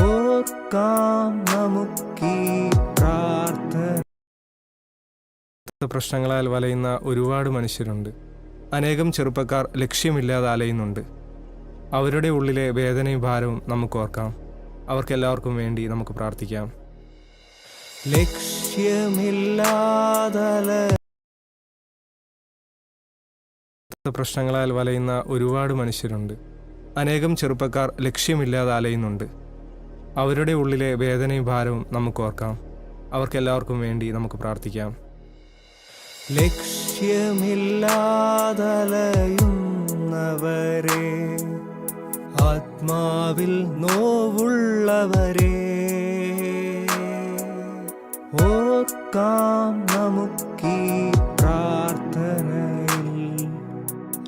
ഓർക്കാം നമുക്കീ പ്രാർത്ഥന. പ്രശ്നങ്ങളാൽ വലയുന്ന ഒരുപാട് മനുഷ്യരുണ്ട്. അനേകം ചെറുപ്പക്കാർ ലക്ഷ്യമില്ലാതെ അലയുന്നുണ്ട്. അവരുടെ ഉള്ളിലെ വേദനയും ഭാരവും നമുക്ക് ഓർക്കാം. അവർക്കെല്ലാവർക്കും വേണ്ടി നമുക്ക് പ്രാർത്ഥിക്കാം. ലക്ഷ്യമില്ലാതല പ്രശ്നങ്ങളാൽ വലയുന്ന ഒരുപാട് മനുഷ്യരുണ്ട്. അനേകം ചെറുപ്പക്കാർ ലക്ഷ്യമില്ലാതെ അലയുന്നുണ്ട്. അവരുടെ ഉള്ളിലെ വേദനയും ഭാരവും നമുക്ക് ഓർക്കാം. അവർക്കെല്ലാവർക്കും വേണ്ടി നമുക്ക് പ്രാർത്ഥിക്കാം. ലക്ഷ്യമില്ലാതലയുന്നവരെ ആത്മാവിൽ നോവുള്ളവരെ ഓർക്കാം നമുക്കീ പ്രാർത്ഥനയിൽ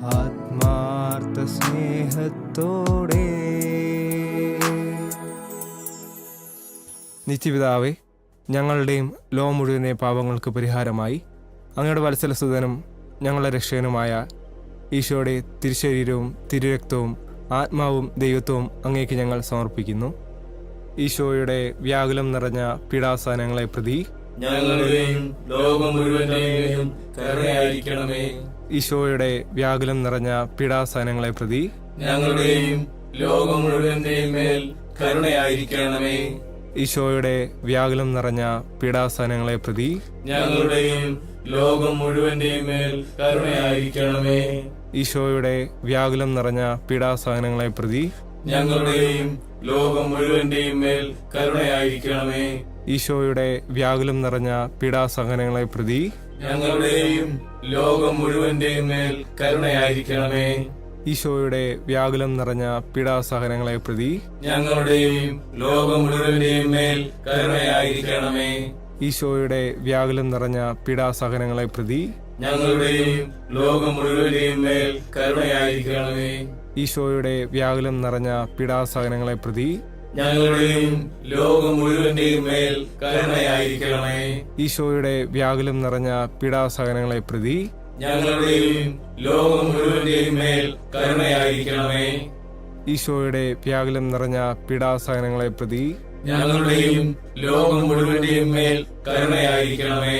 ആത്മാർത്ഥ സ്നേഹത്തോടെ നിത്യപിതാവേ ഞങ്ങളുടെയും ലോ മുഴുവനെ പാപങ്ങൾക്ക് പരിഹാരമായി. അങ്ങയുടെ വത്സലസുതനും ഞങ്ങളുടെ രക്ഷകനുമായ ഈശോയുടെ തിരുശരീരവും തിരുരക്തവും ആത്മാവും ദൈവത്വവും അങ്ങേക്ക് ഞങ്ങൾ സമർപ്പിക്കുന്നു. ഈശോയുടെ വ്യാകുലം നിറഞ്ഞ പീഡാസനങ്ങളെ പ്രതി ഞങ്ങളുടെയും ലോകം മുഴുവന്റെയും കരുണയായിരിക്കണമേ. ഈശോയുടെ വ്യാകുലം നിറഞ്ഞ പീഡാസനങ്ങളെ പ്രതി ഞങ്ങളുടെയും ലോകം മുഴുവന്റെയും മേൽ കരുണയായിരിക്കണമേ. ഈശോയുടെ വ്യാകുലം നിറഞ്ഞ പീഡാസനങ്ങളെ പ്രതി ഞങ്ങളുടെയും ലോകം മുഴുവന്റെയും മേൽ കരുണയായിരിക്കണമേ. ഈശോയുടെ വ്യാകുലം നിറഞ്ഞ പീഡാസ്ഥാനങ്ങളെ പ്രതി ഞങ്ങളുടെയും ലോകം മുഴുവന്റെയും മേൽ കരുണയായിരിക്കണമേ. ഈശോയുടെ വ്യാകുലം നിറഞ്ഞ പീഡാസഹനങ്ങളെ പ്രതി ഞങ്ങളുടെയും ലോകം മുഴുവന്റെയും മേൽ കരുണയായിരിക്കണമേ. ഈശോയുടെ വ്യാകുലം നിറഞ്ഞ പീഡാസഹനങ്ങളെ പ്രതി ഞങ്ങളുടെയും ലോകം മുഴുവന്റെയും മേൽ കരുണയായിരിക്കണമേ. ഈശോയുടെ വ്യാകുലം നിറഞ്ഞ പീഡാസഹനങ്ങളെ പ്രതി ഞങ്ങളുടെയും ലോകം മുഴുവന്റെയും മേൽ കരുണയായിരിക്കണമേ. ഈശോയുടെ വ്യാകുലം നിറഞ്ഞ പീഡാസഹനങ്ങളെ പ്രതി ഞങ്ങളുടെയും ലോകം മുഴുവന്റെയും മേൽ കരുണയായിരിക്കണമേ. ഈശോയുടെ വ്യാകുലം നിറഞ്ഞ പീഡാസഹനങ്ങളെ പ്രതി ഞങ്ങളുടെയും ലോകം മുഴുവന്റെയും മേൽ കരുണയായിരിക്കണമേ. ഈശോയുടെ വ്യാകുലം നിറഞ്ഞ പീഡാസഹനങ്ങളെ പ്രതി ഞങ്ങളുടെയും ലോകം മുഴുവന്റെയും മേൽ കരുണയായിരിക്കണമേ.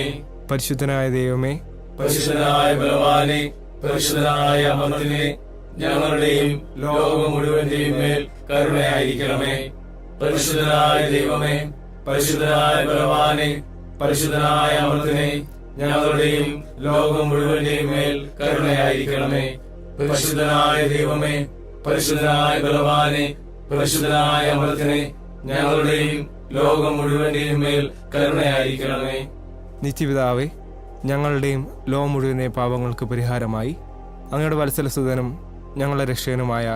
പരിശുദ്ധനായ ദൈവമേ പരിശുദ്ധനായ ബലവാനെ പരിശുദ്ധനായ അമർത്തിനെ ഞങ്ങളുടെയും ലോകം മുഴുവന്റെയും മേൽ കരുണയായിരിക്കണമേ. പരിശുദ്ധനായ ദൈവമേ പരിശുദ്ധനായ ബലവാനെ പരിശുദ്ധനായ അമർത്തിനെ ഞങ്ങളുടെയും ലോകം മുഴുവന്റെയും മേൽ കരുണയായിരിക്കണമേ. പരിശുദ്ധനായ ദൈവമേ പരിശുദ്ധനായ ബലവാനെ പരിശുദ്ധനായ അമൃതനെ ഞങ്ങളുടെയും ലോകം മുഴുവന്റെയും മേൽ കരുണയായിരിക്കണമേ. നിത്യപിതാവേ ഞങ്ങളുടെയും ലോകം മുഴുവനെ പാപങ്ങൾക്ക് പരിഹാരമായി. അങ്ങയുടെ വത്സലസുതനും ഞങ്ങളുടെ രക്ഷകനുമായ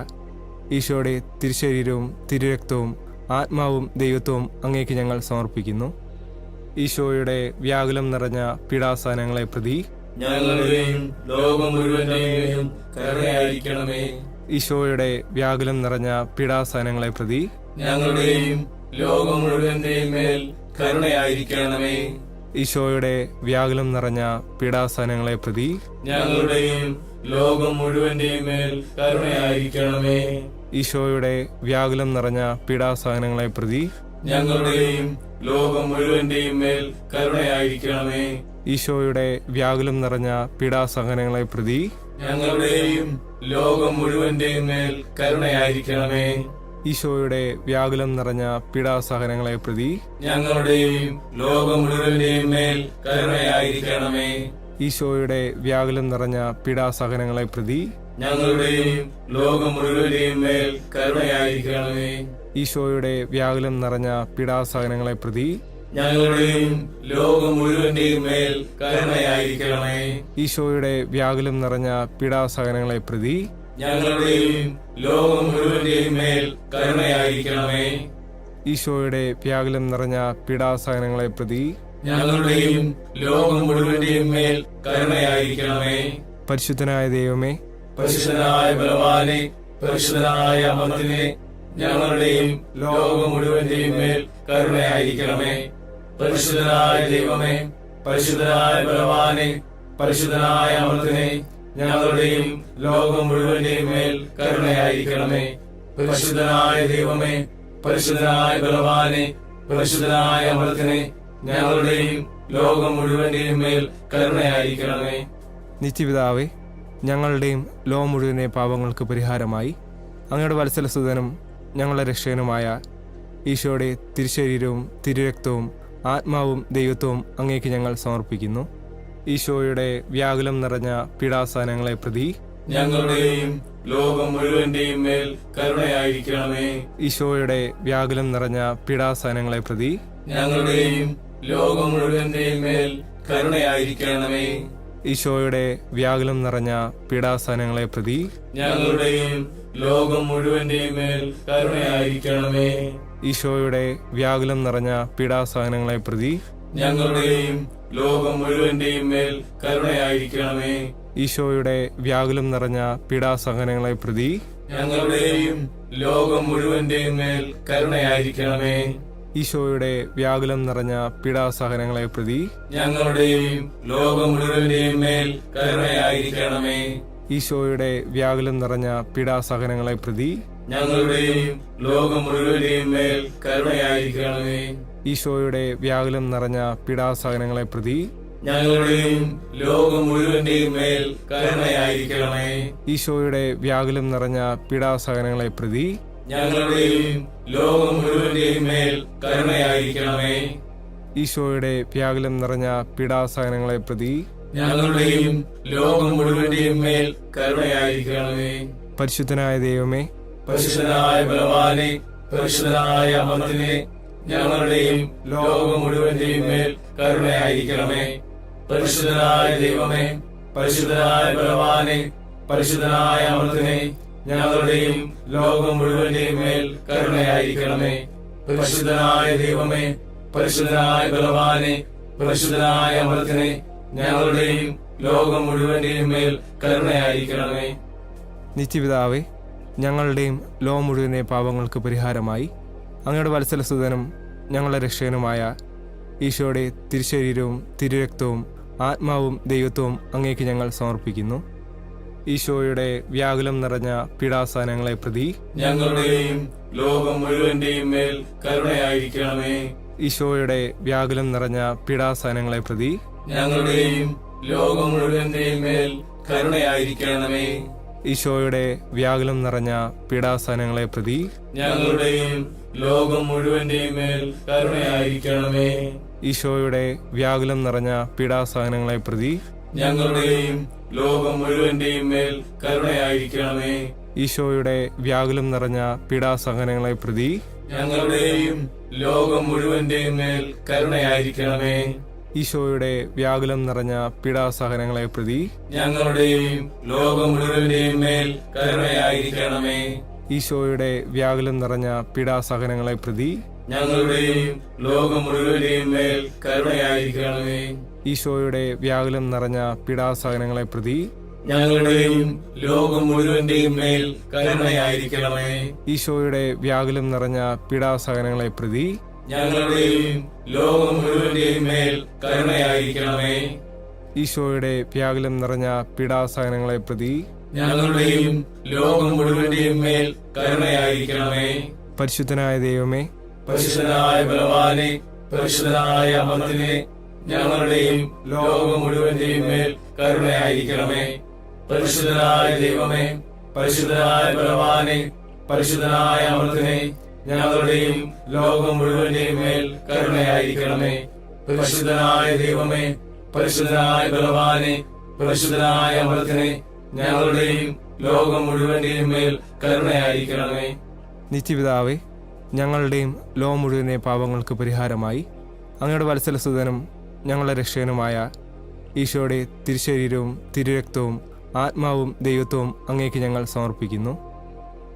ഈശോയുടെ തിരുശരീരവും തിരുരക്തവും ആത്മാവും ദൈവത്വവും അങ്ങേക്ക് ഞങ്ങൾ സമർപ്പിക്കുന്നു. ഈശോയുടെ വ്യാകുലം നിറഞ്ഞ പീഡാസനങ്ങളെ പ്രതി ഞങ്ങളുടെയും ലോകം മുഴുവന്റെയും കരുണയായിരിക്കണമേ. ഈശോയുടെ വ്യാകുലം നിറഞ്ഞ പീഡാസനങ്ങളെ പ്രതി ഞങ്ങളുടെയും ലോകം മുഴുവന്റെയും മേൽ കരുണയായിരിക്കണമേ. ഈശോയുടെ വ്യാകുലം നിറഞ്ഞ പീഡാസനങ്ങളെ പ്രതി ഞങ്ങളുടെയും ലോകം മുഴുവന്റെയും മേൽ കരുണയായിരിക്കണമേ. ഈശോയുടെ വ്യാകുലം നിറഞ്ഞ പീഡാസഹനങ്ങളെ പ്രതി ഞങ്ങളുടെയും ലോകം മുഴുവന്റെയും മേൽ കരുണയായിരിക്കണമേ. ഈശോയുടെ വ്യാകുലം നിറഞ്ഞ പീഡാസഹനങ്ങളെ പ്രതി ഞങ്ങളുടെയും ലോകം മുഴുവന്റെയും മേൽ കരുണയായിരിക്കണമേ. ഈശോയുടെ വ്യാകുലം നിറഞ്ഞ പീഡാസഹനങ്ങളെ പ്രതി ഞങ്ങളുടെയും ലോകം മുഴുവന്റെയും മേൽ കരുണയായിരിക്കണമേ. ഈശോയുടെ വ്യാകുലം നിറഞ്ഞ പീഡാസഹനങ്ങളെ പ്രതി ഞങ്ങളുടെയും ലോകം മുഴുവന്റെയും മേൽ കരുണയായിരിക്കണമേ. ഈശോയുടെ വ്യാകുലം നിറഞ്ഞ പീഡാസഹനങ്ങളെ പ്രതി ഞങ്ങളുടെയും ലോകം മുഴുവന്റെയും മേൽ കരുണയായിരിക്കണമേ. ഈശോയുടെ വ്യാകുലം നിറഞ്ഞ പീഡാസഹനങ്ങളെ പ്രതി ഞങ്ങളുടെയും ലോകം മുഴുവന്റെയും മേൽ കരുണയായിരിക്കണമേ. ഈശോയുടെ വ്യാകുലം നിറഞ്ഞ പീഡാസഹനങ്ങളെ പ്രതി ഞങ്ങളുടെയും ലോകം മുഴുവന്റെയും മേൽ കരുണയായിരിക്കണമേ. പരിശുദ്ധനായ ദൈവമേ പരിശുദ്ധനായ ബലവാനെ പരിശുദ്ധനായ അമർത്തിനെ ഞങ്ങളുടെയും ലോകം മുഴുവന്റെയും മേൽ കരുണയായിരിക്കണമേ. പരിശുദ്ധനായ ദൈവമേ പരിശുദ്ധനായ ബലവാനെ പരിശുദ്ധനായ അമൃതനെ ഞങ്ങളുടെയും ലോകം മുഴുവന്റെയും മേൽ കരുണയായിരിക്കണമേ. പരിശുദ്ധനായ ദൈവമേ പരിശുദ്ധനായ ബലവാനെ പരിശുദ്ധനായ അമൃതനെ ഞങ്ങളുടെയും ലോകം മുഴുവന്റെയും മേൽ കരുണയായിരിക്കണമേ. നിത്യപിതാവേ ഞങ്ങളുടെയും ലോകം മുഴുവനെ പാപങ്ങൾക്ക് പരിഹാരമായി അങ്ങയുടെ വത്സലസുതനും ഞങ്ങളുടെ രക്ഷകനുമായ ഈശോയുടെ തിരുശരീരവും തിരുരക്തവും ആത്മാവും ദൈവത്വവും അങ്ങേക്ക് ഞങ്ങൾ സമർപ്പിക്കുന്നു. ഈശോയുടെ വ്യാകുലം നിറഞ്ഞ പീഡാസനങ്ങളെ പ്രതി ഞങ്ങളുടെയും ലോകം മുഴുവന്റെയും മേൽ കരുണയായിരിക്കണമേ. ഈശോയുടെ വ്യാകുലം നിറഞ്ഞ പീഡാസനങ്ങളെ പ്രതി ഞങ്ങളുടെയും ലോകം മുഴുവന്റെയും മേൽ കരുണയായിരിക്കണമേ. ഈശോയുടെ വ്യാകുലം നിറഞ്ഞ പീഡാസനങ്ങളെ പ്രതി ഞങ്ങളുടെയും ലോകം മുഴുവന്റെയും മേൽ കരുണയായിരിക്കണമേ. ഈശോയുടെ വ്യാകുലം നിറഞ്ഞ പീഡാസഹനങ്ങളെ പ്രതി ഞങ്ങളുടെയും ലോകം മുഴുവന്റെയും മേൽ കരുണയായിരിക്കണമേ. ഈശോയുടെ വ്യാകുലം നിറഞ്ഞ പീഡാസഹനങ്ങളെ പ്രതി ഞങ്ങളുടെയും ലോകം മുഴുവന്റെയും മേൽ കരുണയായിരിക്കണമേ. ഈശോയുടെ വ്യാകുലം നിറഞ്ഞ പീഡാസഹനങ്ങളെ പ്രതി ഞങ്ങളുടെയും ലോകം മുഴുവന്റെയും മേൽ കരുണയായിരിക്കണമേ. ഈശോയുടെ വ്യാകുലം നിറഞ്ഞ പീഡാസഹനങ്ങളെ പ്രതി ഞങ്ങളുടെയും ലോകം മുഴുവന്റെയും മേൽ കരുണയായിരിക്കണമേ. ഈശോയുടെ വ്യാകുലം നിറഞ്ഞ പീഡാസഹനങ്ങളെ പ്രതി ഞങ്ങളുടെയും ലോകം മുഴുവന്റെയും മേൽ കരുണയായിരിക്കണമേ. ഈശോയുടെ വ്യാകുലം നിറഞ്ഞ പീഡാസഹനങ്ങളെ പ്രതി ഞങ്ങളുടെയും ലോകം മുഴുവന്റെയും മേൽ കരുണയായിരിക്കണമേ. ഈശോയുടെ വ്യാകുലം നിറഞ്ഞ പീഡാസഹനങ്ങളെ പ്രതി ഞങ്ങളുടെയും ലോകം മുഴുവന്റെയും മേൽ കരുണയായിരിക്കണമേ. പരിശുദ്ധനായ ദൈവമേ പരിശുദ്ധനായ ബലവാനെ പരിശുദ്ധനായ അമർത്തിനെ ഞങ്ങളുടെയും ലോകം മുഴുവന്റെയും മേൽ കരുണയായിരിക്കണമേ. പരിശുദ്ധനായ ദൈവമേ പരിശുദ്ധനായ ബലവാനെ പരിശുദ്ധനായ അമർത്തിനെ ഞങ്ങളുടെയും ലോകം മുഴുവന്റെയും മേൽ കരുണയായിരിക്കണമേ. പരിശുദ്ധനായ ദൈവമേ പരിശുദ്ധനായ ബലവാനെ പരിശുദ്ധനായ അമൃതനെ ഞങ്ങളുടെയും ലോകം മുഴുവന്റെയും മേൽ കരുണയായിരിക്കണമേ. നിത്യപിതാവേ ഞങ്ങളുടെയും ലോകം മുഴുവനെ പാപങ്ങൾക്ക് പരിഹാരമായി. അങ്ങയുടെ വത്സലസുതനും ഞങ്ങളുടെ രക്ഷകനുമായ ഈശോയുടെ തിരുശരീരവും തിരുരക്തവും ആത്മാവും ദൈവത്വവും അങ്ങേക്ക് ഞങ്ങൾ സമർപ്പിക്കുന്നു. ഈശോയുടെ വ്യാകുലം നിറഞ്ഞ പീഡാസനങ്ങളെ പ്രതി ഞങ്ങളുടെയും ലോകം മുഴുവന്റെയും മേൽ കരുണയായിരിക്കണമേ. ഈശോയുടെ വ്യാകുലം നിറഞ്ഞ പീഡാസനങ്ങളെ പ്രതി ഞങ്ങളുടെയും ലോകം മുഴുവന്റെയും മേൽ കരുണയായിരിക്കണമേ. ഈശോയുടെ വ്യാകുലം നിറഞ്ഞ പീഡാസനങ്ങളെ പ്രതി ഞങ്ങളുടെയും ലോകം മുഴുവന്റെയും മേൽ കരുണയായിരിക്കണമേ. ഈശോയുടെ വ്യാകുലം നിറഞ്ഞ പീഡാസഹനങ്ങളെ പ്രതി ഞങ്ങളുടെയും ലോകം മുഴുവന്റെയും മേൽ കരുണയായിരിക്കണമേ. ഈശോയുടെ വ്യാകുലം നിറഞ്ഞ പീഡാസഹനങ്ങളെ പ്രതി ഞങ്ങളുടെയും ലോകം മുഴുവന്റെയും മേൽ കരുണയായിരിക്കണമേ. ഈശോയുടെ വ്യാകുലം നിറഞ്ഞ പീഡാസഹനങ്ങളെ പ്രതി ഞങ്ങളുടെയും ലോകം മുഴുവന്റെയും മേൽ കരുണയായിരിക്കണമേ. ഈശോയുടെ വ്യാകുലം നിറഞ്ഞ പീഡാസഹനങ്ങളെ പ്രതി ഞങ്ങളുടെയും ലോകം മുഴുവന്റെയും മേൽ കരുണയായിരിക്കണമേ. ഈശോയുടെ വ്യാകുലം നിറഞ്ഞ പീഡാസഹനങ്ങളെ പ്രതി ഞങ്ങളുടെയും ലോകം മുഴുവന്റെയും മേൽ കരുണയായിരിക്കണമേ. ഈശോയുടെ വ്യാകുലം നിറഞ്ഞ പീഡാസഹനങ്ങളെ പ്രതി ഞങ്ങളുടെയും ലോകം മുഴുവന്റെയും മേൽ കരുണയായിരിക്കണമേ. ഈശോയുടെ വ്യാകുലം നിറഞ്ഞ പീഡാസഹനങ്ങളെ പ്രതി ഞങ്ങളുടെയും ലോകം മുഴുവന്റെയും മേൽ കരുണയായിരിക്കണമേ. പരിശുദ്ധനായ ദൈവമേ പരിശുദ്ധനായ ബലവാനെ പരിശുദ്ധനായ അമർത്തിനെ ഞങ്ങളുടെയും ലോകം മുഴുവന്റെയും മേൽ കരുണയായിരിക്കണമേ. പരിശുദ്ധനായ ദൈവമേ പരിശുദ്ധനായ ബലവാനെ പരിശുദ്ധനായ അമൃതനെ ഞങ്ങളുടെയും ലോകം മുഴുവന്റെയും മേൽ കരുണയായിരിക്കണമേ. പരിശുദ്ധനായ ദൈവമേ പരിശുദ്ധനായ ബലവാനെ പരിശുദ്ധനായ അമൃതനെ ഞങ്ങളുടെയും ലോകം മുഴുവന്റെയും മേൽ കരുണയായിരിക്കണമേ. നിത്യപിതാവേ ഞങ്ങളുടെയും ലോ മുഴുവനെ പാപങ്ങൾക്ക് പരിഹാരമായി. അങ്ങയുടെ വത്സലസുതനും ഞങ്ങളുടെ രക്ഷകനുമായ ഈശോയുടെ തിരുശരീരവും തിരുരക്തവും ആത്മാവും ദൈവത്വവും അങ്ങേക്ക് ഞങ്ങൾ സമർപ്പിക്കുന്നു.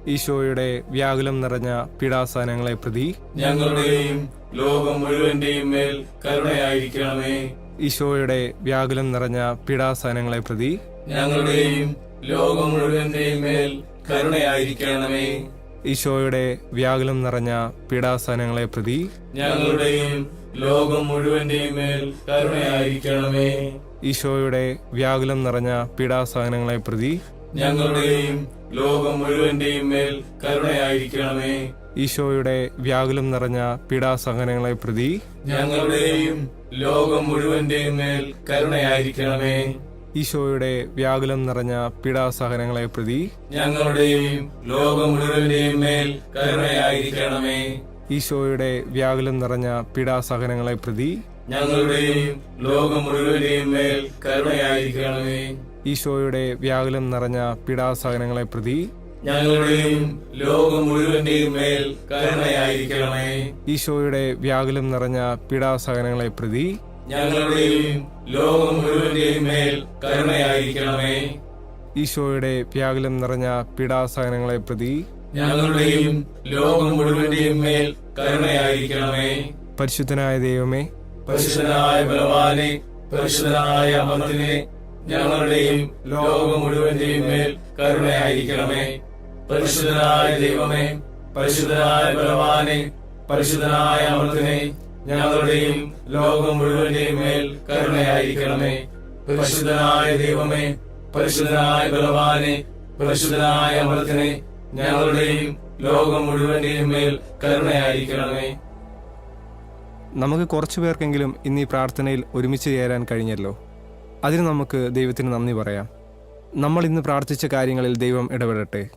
ഈശോയുടെ വ്യാകുലം നിറഞ്ഞ പീഡാസാനങ്ങളെ പ്രതി ഞങ്ങളുടെയും ലോകം മുഴുവന്റെയും മേൽ കരുണയായിരിക്കണമേ. ഈശോയുടെ വ്യാകുലം നിറഞ്ഞ പീഡാസാനങ്ങളെ പ്രതി ഞങ്ങളുടെയും ലോകം മുഴുവന്റെയും മേൽ കരുണയായിരിക്കണമേ. ഈശോയുടെ വ്യാകുലം നിറഞ്ഞ പീഡാസനങ്ങളെ പ്രതി ഞങ്ങളുടെയും ലോകം മുഴുവന്റെയും മേൽ കരുണയായിരിക്കണമേ. ഈശോയുടെ വ്യാകുലം നിറഞ്ഞ പീഡാസനങ്ങളെ പ്രതി ഞങ്ങളുടെയും ലോകം മുഴുവന്റെയും മേൽ കരുണയായിരിക്കണമേ. ഈശോയുടെ വ്യാകുലം നിറഞ്ഞ പീഡാസഹനങ്ങളെ പ്രതി ഞങ്ങളുടെയും ലോകം മുഴുവന്റെയും മേൽ കരുണയായിരിക്കണമേ. ഈശോയുടെ വ്യാകുലം നിറഞ്ഞ പീഡാസഹനങ്ങളെ പ്രതി ഞങ്ങളുടെയും ലോകം മുഴുവന്റെയും മേൽ കരുണയായിരിക്കണമേ. ഈശോയുടെ വ്യാകുലം നിറഞ്ഞ പീഡാസഹനങ്ങളെ പ്രതി ഞങ്ങളുടെയും ലോകം മുഴുവന്റെയും മേൽ കരുണയായിരിക്കണമേ. ഈശോയുടെ വ്യാകുലം നിറഞ്ഞ പീഡാസഹനങ്ങളെ പ്രതി ഞങ്ങളുടെയും ലോകം മുഴുവന്റെയും മേൽ കരുണയായിരിക്കണമേ. ഈശോയുടെ വ്യാകുലം നിറഞ്ഞ പീഡാസഹനങ്ങളെ പ്രതി ഞങ്ങളുടെയും ലോകം മുഴുവന്റെയും മേൽ കരുണയായിരിക്കണമേ. ഈശോയുടെ വ്യാകുലം നിറഞ്ഞ പീഡാസഹനങ്ങളെ പ്രതി ഞങ്ങളുടെയും ലോകം മുഴുവന്റെയും മേൽ കരുണയായിരിക്കണമേ. പരിശുദ്ധനായ ദൈവമേ പരിശുദ്ധനായ ബലവാനെ പരിശുദ്ധനായ അമർത്തിനെ ഞങ്ങളുടെയും ലോകം മുഴുവന്റെയും മേൽ കരുണയായിരിക്കണമേ. പരിശുദ്ധനായ ദൈവമേ പരിശുദ്ധനായ ബലവാനെ പരിശുദ്ധനായ അമർത്തിനെ ഞങ്ങളുടെയും ലോകം മുഴുവന്റെയും മേൽ കരുണയായിരിക്കണമേ. പരിശുദ്ധനായ ദൈവമേ പരിശുദ്ധനായ ബലവാനെ പരിശുദ്ധനായ അമൃതനെ ഞങ്ങളുടെയും ലോകം മുഴുവന്റെയും മേൽ കരുണയായിരിക്കണമേ. നമുക്ക് കുറച്ചു പേർക്കെങ്കിലും ഇന്ന് ഈ പ്രാർത്ഥനയിൽ ഒരുമിച്ച് ചേരാൻ കഴിഞ്ഞല്ലോ. അതിന് നമുക്ക് ദൈവത്തിന് നന്ദി പറയാം. നമ്മൾ ഇന്ന് പ്രാർത്ഥിച്ച കാര്യങ്ങളിൽ ദൈവം ഇടപെടട്ടെ.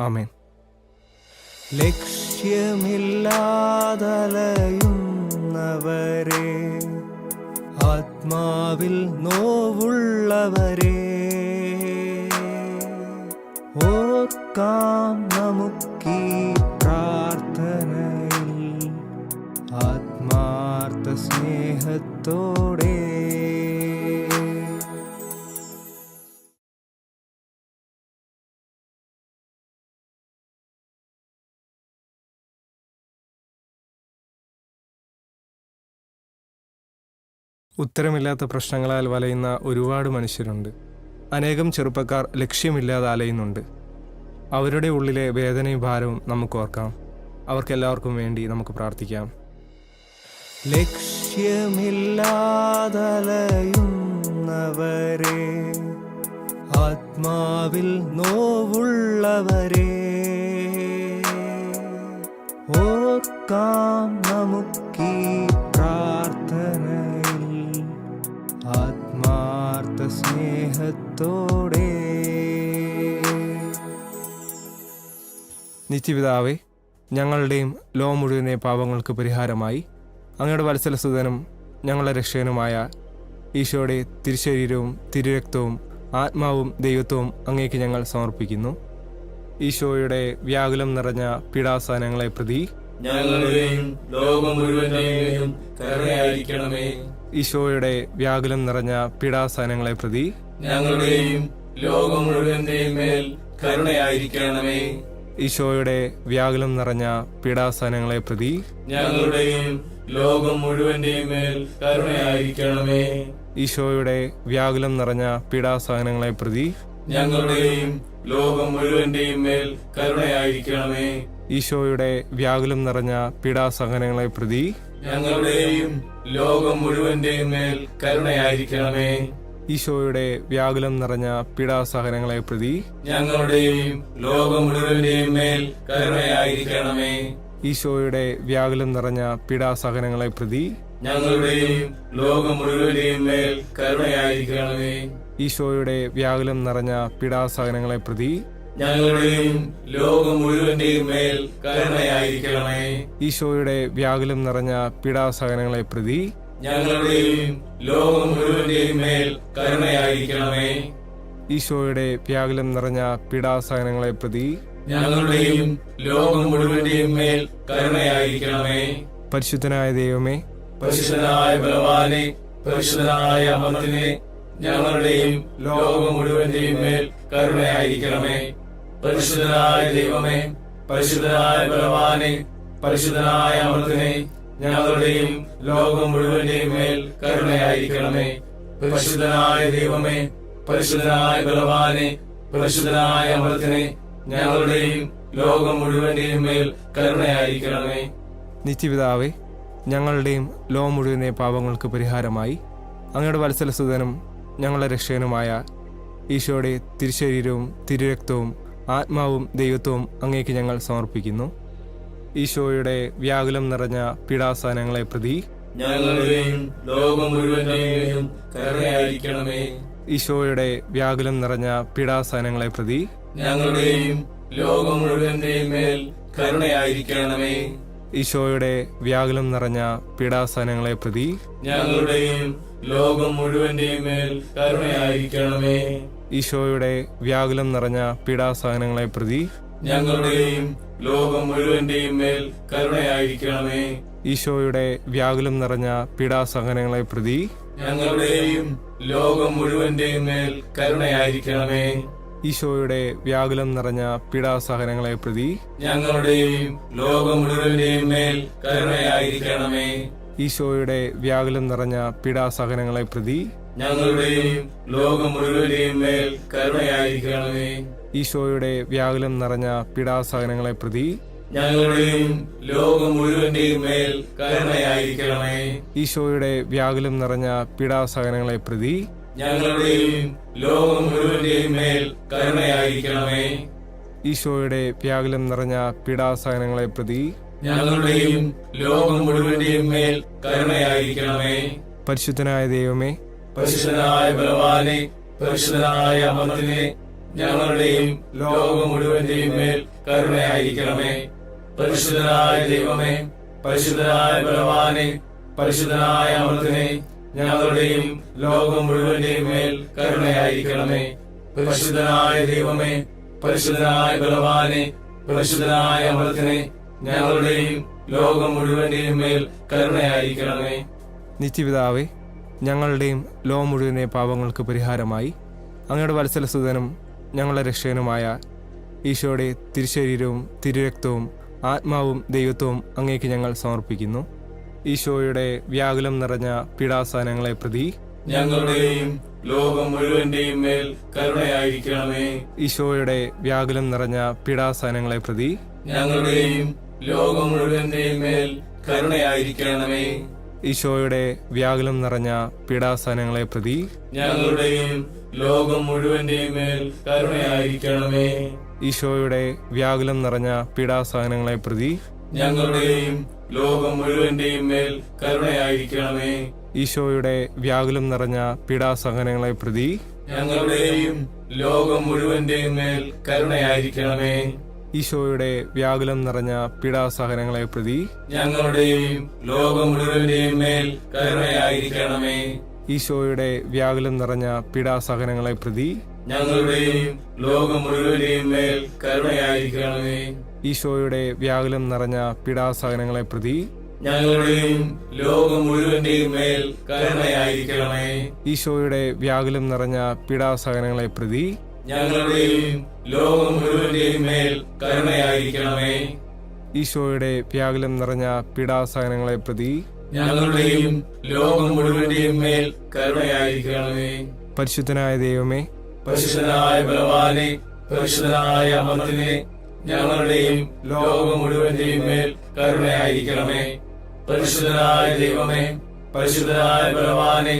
ആമേൻ. ലക്ഷ്യമില്ലാതലയുന്നവരെ ആത്മാവിൽ നോവുള്ളവരെ. ഓർക്കാം നമുക്കീ പ്രാർത്ഥനയിൽ ആത്മാർത്ഥ സ്നേഹത്തോടെ ഉത്തരമില്ലാത്ത പ്രശ്നങ്ങളാൽ വലയുന്ന ഒരുപാട് മനുഷ്യരുണ്ട്. അനേകം ചെറുപ്പക്കാർ ലക്ഷ്യമില്ലാതെ അലയുന്നുണ്ട്. അവരുടെ ഉള്ളിലെ വേദനയും ഭാരവും നമുക്ക് ഓർക്കാം. അവർക്കെല്ലാവർക്കും വേണ്ടി നമുക്ക് പ്രാർത്ഥിക്കാം. ലക്ഷ്യമില്ലാതലയുന്നവരെ ആത്മാവിൽ നോവുള്ളവരെ ഓർക്കാം നമുക്കീ ആത്മാർത്ഥ സ്നേഹത്തോടെ നിത്യപിതാവേ ഞങ്ങളുടെയും ലോ മുഴുവനെ പാപങ്ങൾക്ക് പരിഹാരമായി. അങ്ങയുടെ വത്സല സുതനും ഞങ്ങളുടെ രക്ഷകനുമായ ഈശോയുടെ തിരുശരീരവും തിരുരക്തവും ആത്മാവും ദൈവത്വവും അങ്ങേക്ക് ഞങ്ങൾ സമർപ്പിക്കുന്നു. ഈശോയുടെ വ്യാകുലം നിറഞ്ഞ പീഡാസാനങ്ങളെ പ്രതി ഞങ്ങളുടെയും ലോകം മുഴുവന്റെയും കരുണയായിരിക്കണമേ. ഈശോയുടെ വ്യാകുലം നിറഞ്ഞ പീഡാസനങ്ങളെ പ്രതി ഞങ്ങളുടെയും ലോകം മുഴുവന്റെയും മേൽ കരുണയായിരിക്കണമേ. ഈശോയുടെ വ്യാകുലം നിറഞ്ഞ പീഡാസനങ്ങളെ പ്രതി ഞങ്ങളുടെയും ലോകം മുഴുവന്റെയും മേൽ കരുണയായിരിക്കണമേ. ഈശോയുടെ വ്യാകുലം നിറഞ്ഞ പീഡാസഹനങ്ങളെ പ്രതി ഞങ്ങളുടെയും ലോകം മുഴുവന്റെയും മേൽ കരുണയായിരിക്കണമേ. ഈശോയുടെ വ്യാകുലം നിറഞ്ഞ പീഡാസഹനങ്ങളെ പ്രതി ഞങ്ങളുടെയും ലോകം മുഴുവന്റെയും മേൽ കരുണയായിരിക്കണമേ. ഈശോയുടെ വ്യാകുലം നിറഞ്ഞ പീഡാസഹനങ്ങളെ പ്രതി ഞങ്ങളുടെയും ലോകം മുഴുവന്റെയും മേൽ കരുണയായിരിക്കണമേ. ഈശോയുടെ വ്യാകുലം നിറഞ്ഞ പീഡാസഹനങ്ങളെ പ്രതി ഞങ്ങളുടെയും ലോകം മുഴുവന്റെയും മേൽ കരുണയായിരിക്കണമേ. ഈശോയുടെ വ്യാകുലം നിറഞ്ഞ പീഡാസഹനങ്ങളെ പ്രതി ഞങ്ങളുടെയും ലോകം മുഴുവന്റെയും മേൽ കരുണയായിരിക്കണമേ. ഈശോയുടെ വ്യാകുലം നിറഞ്ഞ പീഡാസഹനങ്ങളെ പ്രതി ഞങ്ങളുടെയും ലോകം മുഴുവന്റെയും മേൽ കരുണയായിരിക്കണമേ. ഈശോയുടെ വ്യാകുലം നിറഞ്ഞ പീഡാസഹനങ്ങളെ പ്രതി ഞങ്ങളുടെയും ലോകം മുഴുവന്റെയും മേൽ കരുണയായിരിക്കണമേ. പരിശുദ്ധനായ ദൈവമേ പരിശുദ്ധനായ ബലവാനെ പരിശുദ്ധനായ അമർത്തിനെ ഞങ്ങളുടെയും ലോകം മുഴുവന്റെയും മേൽ കരുണയായിരിക്കണമേ. പരിശുദ്ധനായ ദൈവമേ പരിശുദ്ധനായ ബലവാനെ പരിശുദ്ധനായ അമൃതനെ ഞങ്ങളുടെയും ലോകം മുഴുവന്റെയും മേൽ കരുണയായിരിക്കണമേ. പരിശുദ്ധനായ ദൈവമേ പരിശുദ്ധനായ ബലവാനെ പരിശുദ്ധനായ അമൃതനെ ഞങ്ങളുടെയും ലോകം മുഴുവന്റെയും മേൽ കരുണയായിരിക്കണമേ. നിത്യപിതാവേ ഞങ്ങളുടെയും ലോകം മുഴുവനെ പാപങ്ങൾക്ക് പരിഹാരമായി. അങ്ങയുടെ വത്സലസുതനും ഞങ്ങളുടെ രക്ഷകനുമായ ഈശോയുടെ തിരുശരീരവും തിരുരക്തവും ആത്മാവും ദൈവത്വവും അങ്ങേക്ക് ഞങ്ങൾ സമർപ്പിക്കുന്നു. ഈശോയുടെ വ്യാകുലം നിറഞ്ഞ പീഡാസനങ്ങളെ പ്രതി ഞങ്ങളുടെയും ലോകം മുഴുവന്റെയും കരുണയായിരിക്കണമേ. ഈശോയുടെ വ്യാകുലം നിറഞ്ഞ പീഡാസനങ്ങളെ പ്രതി ഞങ്ങളുടെയും ലോകം മുഴുവന്റെയും മേൽ കരുണയായിരിക്കണമേ. ഈശോയുടെ വ്യാകുലം നിറഞ്ഞ പീഡാസനങ്ങളെ പ്രതി ഞങ്ങളുടെയും ലോകം മുഴുവന്റെയും മേൽ കരുണയായിരിക്കണമേ. ഈശോയുടെ വ്യാകുലം നിറഞ്ഞ പീഡാസഹനങ്ങളെ പ്രതി ഞങ്ങളുടെയും ലോകം മുഴുവന്റെയും മേൽ കരുണയായിരിക്കണമേ. ഈശോയുടെ വ്യാകുലം നിറഞ്ഞ പീഡാസഹനങ്ങളെ പ്രതി ഞങ്ങളുടെയും ലോകം മുഴുവന്റെയും മേൽ കരുണയായിരിക്കണമേ. ഈശോയുടെ വ്യാകുലം നിറഞ്ഞ പീഡാസഹനങ്ങളെ പ്രതി ഞങ്ങളുടെയും ലോകം മുഴുവന്റെയും മേൽ കരുണയായിരിക്കണമേ. ഈശോയുടെ വ്യാകുലം നിറഞ്ഞ പീഡാസഹനങ്ങളെ പ്രതി ഞങ്ങളുടെയും ലോകം മുഴുവന്റെയും മേൽ കരുണയായിരിക്കണമേ. ഈശോയുടെ വ്യാകുലം നിറഞ്ഞ പീഡാസഹനങ്ങളെ പ്രതി ഞങ്ങളുടെയും ലോകം മുഴുവന്റെയും മേൽ കരുണയായിരിക്കണമേ. ഈശോയുടെ വ്യാകുലം നിറഞ്ഞ പീഡാസഹനങ്ങളെ പ്രതി ഞങ്ങളുടെയും ലോകം മുഴുവന്റെയും മേൽ കരുണയായിരിക്കണമേ. ഈശോയുടെ വ്യാകുലം നിറഞ്ഞ പീഡാസഹനങ്ങളെ പ്രതി ഞങ്ങളുടെയും ലോകം മുഴുവന്റെയും മേൽ കരുണയായിരിക്കണമേ. പരിശുദ്ധനായ ദൈവമേ പരിശുദ്ധനായ ബലവാനെ പരിശുദ്ധനായ അമർത്തിനെ ഞങ്ങളുടെയും ലോകം മുഴുവന്റെയും മേൽ കരുണയായിരിക്കണമേ. പരിശുദ്ധനായ ദൈവമേ പരിശുദ്ധനായ ബലവാനെ പരിശുദ്ധനായ അമൃതനെ ഞങ്ങളുടെയും ലോകം മുഴുവന്റെയും മേൽ കരുണയായിരിക്കണമേ. പരിശുദ്ധനായ ദൈവമേ പരിശുദ്ധനായ ബലവാനെ പരിശുദ്ധനായ അമൃതനെ ഞങ്ങളുടെയും ലോകം മുഴുവന്റെയും മേൽ കരുണയായിരിക്കണമേ. നിത്യപിതാവേ ഞങ്ങളുടെയും ലോ മുഴുവനെ പാപങ്ങൾക്ക് പരിഹാരമായി. അങ്ങയുടെ വത്സലസുതനും ഞങ്ങളുടെ രക്ഷകനുമായ ഈശോയുടെ തിരുശരീരവും തിരുരക്തവും ആത്മാവും ദൈവത്വവും അങ്ങേക്ക് ഞങ്ങൾ സമർപ്പിക്കുന്നു. ഈശോയുടെ വ്യാകുലം നിറഞ്ഞ പീഡാസനങ്ങളെ പ്രതി ഞങ്ങളുടെയും ലോകം മുഴുവന്റെയും മേൽ കരുണയായിരിക്കണമേ. ഈശോയുടെ വ്യാകുലം നിറഞ്ഞ പീഡാസനങ്ങളെ പ്രതി ഞങ്ങളുടെയും ലോകം മുഴുവന്റെയും മേൽ കരുണയായിരിക്കണമേ. ഈശോയുടെ വ്യാകുലം നിറഞ്ഞ പീഡാസനങ്ങളെ പ്രതി ഞങ്ങളുടെയും ലോകം മുഴുവന്റെയും മേൽ കരുണയായിരിക്കണമേ. ഈശോയുടെ വ്യാകുലം നിറഞ്ഞ പീഡാസഹനങ്ങളെ പ്രതി ഞങ്ങളുടെയും ലോകം മുഴുവന്റെയും മേൽ കരുണയായിരിക്കണമേ. ഈശോയുടെ വ്യാകുലം നിറഞ്ഞ പീഡാസഹനങ്ങളെ പ്രതി ഞങ്ങളുടെയും ലോകം മുഴുവന്റെയും മേൽ കരുണയായിരിക്കണമേ. ഈശോയുടെ വ്യാകുലം നിറഞ്ഞ പീഡാസഹനങ്ങളെ പ്രതി ഞങ്ങളുടെയും ലോകം മുഴുവന്റെയും മേൽ കരുണയായിരിക്കണമേ. ഈശോയുടെ വ്യാകുലം നിറഞ്ഞ പീഡാസഹനങ്ങളെ പ്രതി ഞങ്ങളുടെയും ലോകം മുഴുവന്റെയും മേൽ കരുണയായിരിക്കണമേ. ഈശോയുടെ വ്യാകുലം നിറഞ്ഞ പീഡാസഹനങ്ങളെ പ്രതി ഞങ്ങളുടെയും ലോകം മുഴുവന്റെയും മേൽ കരുണയായിരിക്കണമേ. ഈശോയുടെ വ്യാകുലം നിറഞ്ഞ പീഡാസഹനങ്ങളെ പ്രതി ഞങ്ങളുടെയും ലോകം മുഴുവന്റെയും മേൽ കരുണയായിരിക്കണമേ. ഈശോയുടെ വ്യാകുലം നിറഞ്ഞ പീഡാസഹനങ്ങളെ പ്രതി ഞങ്ങളുടെയും ലോകം മുഴുവന്റെയും മേൽ കരുണയായിരിക്കണമേ. പരിശുദ്ധനായ ദൈവമേ പരിശുദ്ധനായ ബലവാനെ പരിശുദ്ധനായ അമർത്തിനെ ഞങ്ങളുടെയും ലോകം മുഴുവന്റെയും മേൽ കരുണയായിരിക്കണമേ. പരിശുദ്ധനായ ദൈവമേ പരിശുദ്ധനായ ബലവാനെ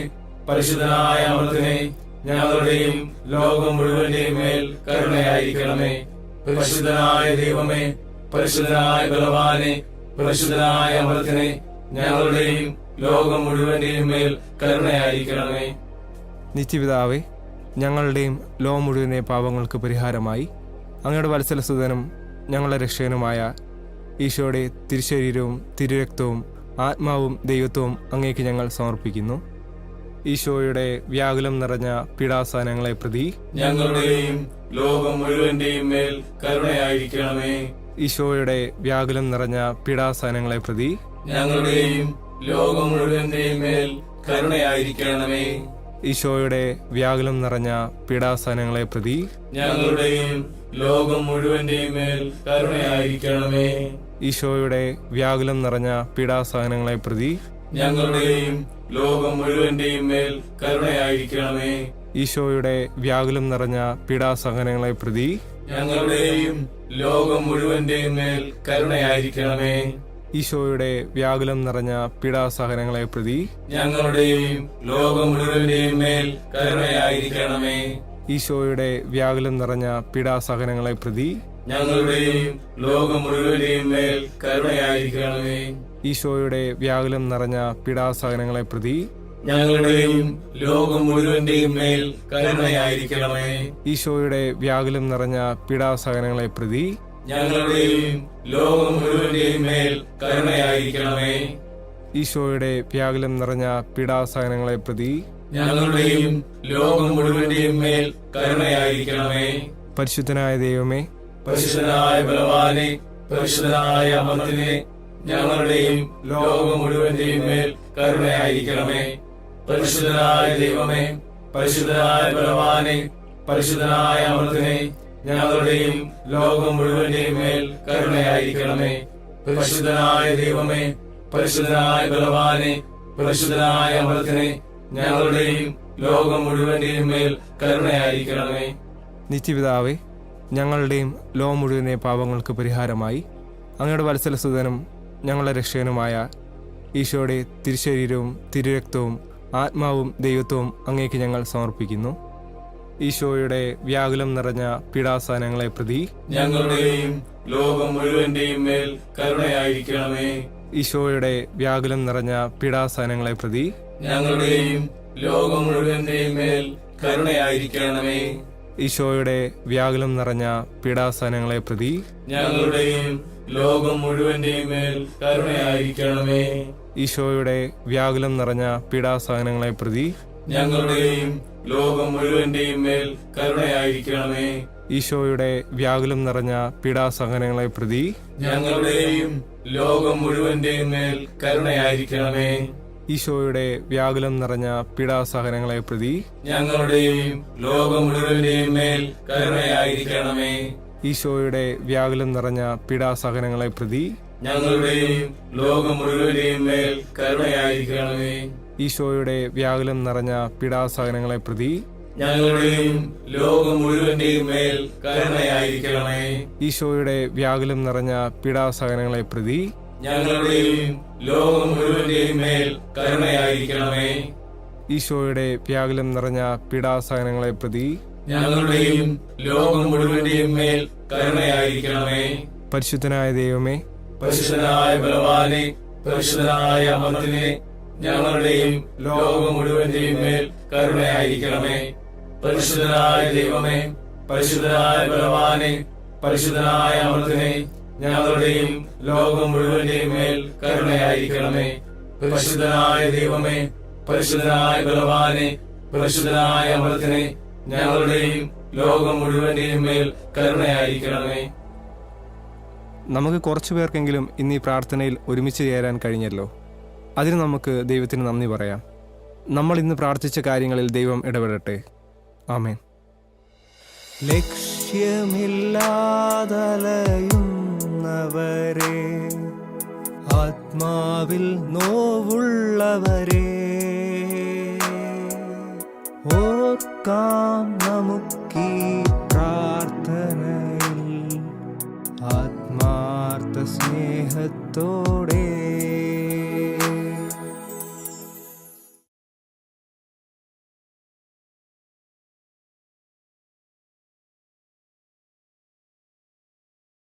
പരിശുദ്ധനായ അമർത്തിനെ ഞങ്ങളുടെയും ലോകം മുഴുവന്റെയും മേൽ കരുണയായിരിക്കണമേ. പരിശുദ്ധനായ ദൈവമേ പരിശുദ്ധനായ ബലവാനെ പരിശുദ്ധനായ അമൃതനെ ഞങ്ങളുടെയും ലോകം മുഴുവന്റെയും മേൽ കരുണയായിരിക്കണമേ. നിത്യപിതാവേ ഞങ്ങളുടെയും ലോകം മുഴുവനെ പാപങ്ങൾക്ക് പരിഹാരമായി. അങ്ങയുടെ വത്സലസുതനും ഞങ്ങളുടെ രക്ഷകനുമായ ഈശോയുടെ തിരുശരീരവും തിരുരക്തവും ആത്മാവും ദൈവത്വവും അങ്ങേക്ക് ഞങ്ങൾ സമർപ്പിക്കുന്നു. ഈശോയുടെ വ്യാകുലം നിറഞ്ഞ പീഡാസനങ്ങളെ പ്രതി ഞങ്ങളുടെയും ലോകം മുഴുവന്റെയും മേൽ കരുണയായിരിക്കണമേ. ഈശോയുടെ വ്യാകുലം നിറഞ്ഞ പീഡാസനങ്ങളെ പ്രതി ഞങ്ങളുടെയും ലോകം മുഴുവന്റെയും മേൽ കരുണയായിരിക്കണമേ. ഈശോയുടെ വ്യാകുലം നിറഞ്ഞ പീഡാസനങ്ങളെ പ്രതി ഞങ്ങളുടെയും ലോകം മുഴുവന്റെയും മേൽ കരുണയായിരിക്കണമേ. ഈശോയുടെ വ്യാകുലം നിറഞ്ഞ പീഡാസഹനങ്ങളെ പ്രതി ഞങ്ങളുടെയും ലോകം മുഴുവന്റെയും മേൽ കരുണയായിരിക്കണമേ. ഈശോയുടെ വ്യാകുലം നിറഞ്ഞ പീഡാസഹനങ്ങളെ പ്രതി ഞങ്ങളുടെയും ലോകം മുഴുവന്റെയും മേൽ കരുണയായിരിക്കണമേ. ഈശോയുടെ വ്യാകുലം നിറഞ്ഞ പീഡാസഹനങ്ങളെ പ്രതി ഞങ്ങളുടെയും ലോകം മുഴുവന്റെയും മേൽ കരുണയായിരിക്കണമേ. ഈശോയുടെ വ്യാകുലം നിറഞ്ഞ പീഡാസഹനങ്ങളെ പ്രതി ഞങ്ങളുടെയും ലോകം മുഴുവന്റെയും മേൽ കരുണയായിരിക്കണമേ. ഈശോയുടെ വ്യാകുലം നിറഞ്ഞ പീഡാസഹനങ്ങളെ പ്രതി ഞങ്ങളുടെയും ലോകം മുഴുവന്റെയും മേൽ കരുണയായിരിക്കണമേ. ഈശോയുടെ വ്യാകുലം നിറഞ്ഞ പീഡാസഹനങ്ങളെ പ്രതി ഞങ്ങളുടെയും ലോകം മുഴുവന്റെയും മേൽ കരുണയായിരിക്കണമേ. ഈശോയുടെ വ്യാകുലം നിറഞ്ഞ പീഡാസഹനങ്ങളെ പ്രതി ഞങ്ങളുടെയും ലോകം മുഴുവന്റെയും മേൽ കരുണയായിരിക്കണമേ. പരിശുദ്ധനായ ദൈവമേ പരിശുദ്ധനായ ബലവാനെ പരിശുദ്ധനായ അമർത്തിനെ ഞങ്ങളുടെയും ലോകം മുഴുവന്റെയും മേൽ കരുണയായിരിക്കണമേ. പരിശുദ്ധനായ ദൈവമേ പരിശുദ്ധനായ ബലവാനെ പരിശുദ്ധനായ അമൃതനെ ഞങ്ങളുടെയും ലോകം മുഴുവന്റെയും മേൽ കരുണയായിരിക്കണമേ. പരിശുദ്ധനായ ദൈവമേ പരിശുദ്ധനായ ബലവാനെ പരിശുദ്ധനായ അമൃതനെ ഞങ്ങളുടെയും ലോകം മുഴുവന്റെയും മേൽ കരുണയായിരിക്കണമേ. നിത്യപിതാവേ ഞങ്ങളുടെയും ലോ മുഴുവനെ പാപങ്ങൾക്ക് പരിഹാരമായി. അങ്ങയുടെ വത്സലസുതനും ഞങ്ങളുടെ രക്ഷകനുമായ ഈശോയുടെ തിരുശരീരവും തിരുരക്തവും ആത്മാവും ദൈവത്വവും അങ്ങേക്ക് ഞങ്ങൾ സമർപ്പിക്കുന്നു. ഈശോയുടെ വ്യാകുലം നിറഞ്ഞ പീഡാസാനങ്ങളെ പ്രതി ഞങ്ങളുടെയും ലോകം മുഴുവന്റെയും മേൽ കരുണയായിരിക്കണമേ. ഈശോയുടെ വ്യാകുലം നിറഞ്ഞ പീഡാസാനങ്ങളെ പ്രതി ഞങ്ങളുടെയും ലോകം മുഴുവന്റെയും മേൽ കരുണയായിരിക്കണമേ. ഈശോയുടെ വ്യാകുലം നിറഞ്ഞ പീഡാസനങ്ങളെ പ്രതി ഞങ്ങളുടെയും ലോകം മുഴുവന്റെയും മേൽ കരുണയായിരിക്കണമേ. ഈശോയുടെ വ്യാകുലം നിറഞ്ഞ പീഡാസനങ്ങളെ പ്രതി ഞങ്ങളുടെയും ലോകം മുഴുവന്റെയും മേൽ കരുണയായിരിക്കണമേ. ഈശോയുടെ വ്യാകുലം നിറഞ്ഞ പീഡാസഹനങ്ങളെ പ്രതി ഞങ്ങളുടെയും ലോകം മുഴുവന്റെയും മേൽ കരുണയായിരിക്കണമേ. ഈശോയുടെ വ്യാകുലം നിറഞ്ഞ പീഡാസഹനങ്ങളെ പ്രതി ഞങ്ങളുടെയും ലോകം മുഴുവന്റെയും മേൽ കരുണയായിരിക്കണമേ. ഈശോയുടെ വ്യാകുലം നിറഞ്ഞ പീഡാസഹനങ്ങളെ പ്രതി ഞങ്ങളുടെയും ലോകം മുഴുവന്റെയും മേൽ കരുണയായിരിക്കണമേ. ഈശോയുടെ വ്യാകുലം നിറഞ്ഞ പീഡാസഹനങ്ങളെ പ്രതി ഞങ്ങളുടെയും ലോകം മുഴുവന്റെയും മേൽ കരുണയായിരിക്കണമേ. ഈശോയുടെ വ്യാകുലം നിറഞ്ഞ പീഡാസഹനങ്ങളെ പ്രതി ഞങ്ങളുടെയും ലോകം മുഴുവന്റെയും മേൽ കരുണയായിരിക്കണമേ. ഈശോയുടെ വ്യാകുലം നിറഞ്ഞ പീഡാസഹനങ്ങളെ പ്രതി ഞങ്ങളുടെയും ലോകം മുഴുവന്റെയും മേൽ കരുണയായിരിക്കണമേ. പരിശുദ്ധനായ ദൈവമേ പരിശുദ്ധനായ ബലവാനെ പരിശുദ്ധനായ അമർത്തിനെ ഞങ്ങളുടെയും ലോകം മുഴുവന്റെയും മേൽ കരുണയായിരിക്കണമേ. പരിശുദ്ധനായ ദൈവമേ പരിശുദ്ധനായ ബലവാനെ പരിശുദ്ധനായ അമർത്തിനെ ഞങ്ങളുടെയും ലോകം മുഴുവന്റെയും മേൽ കരുണയായിരിക്കണമേ. പരിശുദ്ധനായ ദൈവമേ പരിശുദ്ധനായ ബലവാനെ പരിശുദ്ധനായ അമൃതനെ ഞങ്ങളുടെയും ലോകം മുഴുവന്റെയും മേൽ കരുണയായിരിക്കണമേ. നമുക്ക് കുറച്ചു പേർക്കെങ്കിലും ഇന്ന് ഈ പ്രാർത്ഥനയിൽ ഒരുമിച്ച് ചേരാൻ കഴിഞ്ഞല്ലോ. അതിന് നമുക്ക് ദൈവത്തിന് നന്ദി പറയാം. നമ്മൾ ഇന്ന് പ്രാർത്ഥിച്ച കാര്യങ്ങളിൽ ദൈവം ഇടപെടട്ടെ. ആമേൻ. ലക്ഷ്യമില്ലാതലയുന്നവരെ ആത്മാവിൽ നോവുള്ളവരെ. ഓർക്കാം നമുക്കീ പ്രാർത്ഥനയിൽ ആത്മാർത്ഥ സ്നേഹത്തോടെ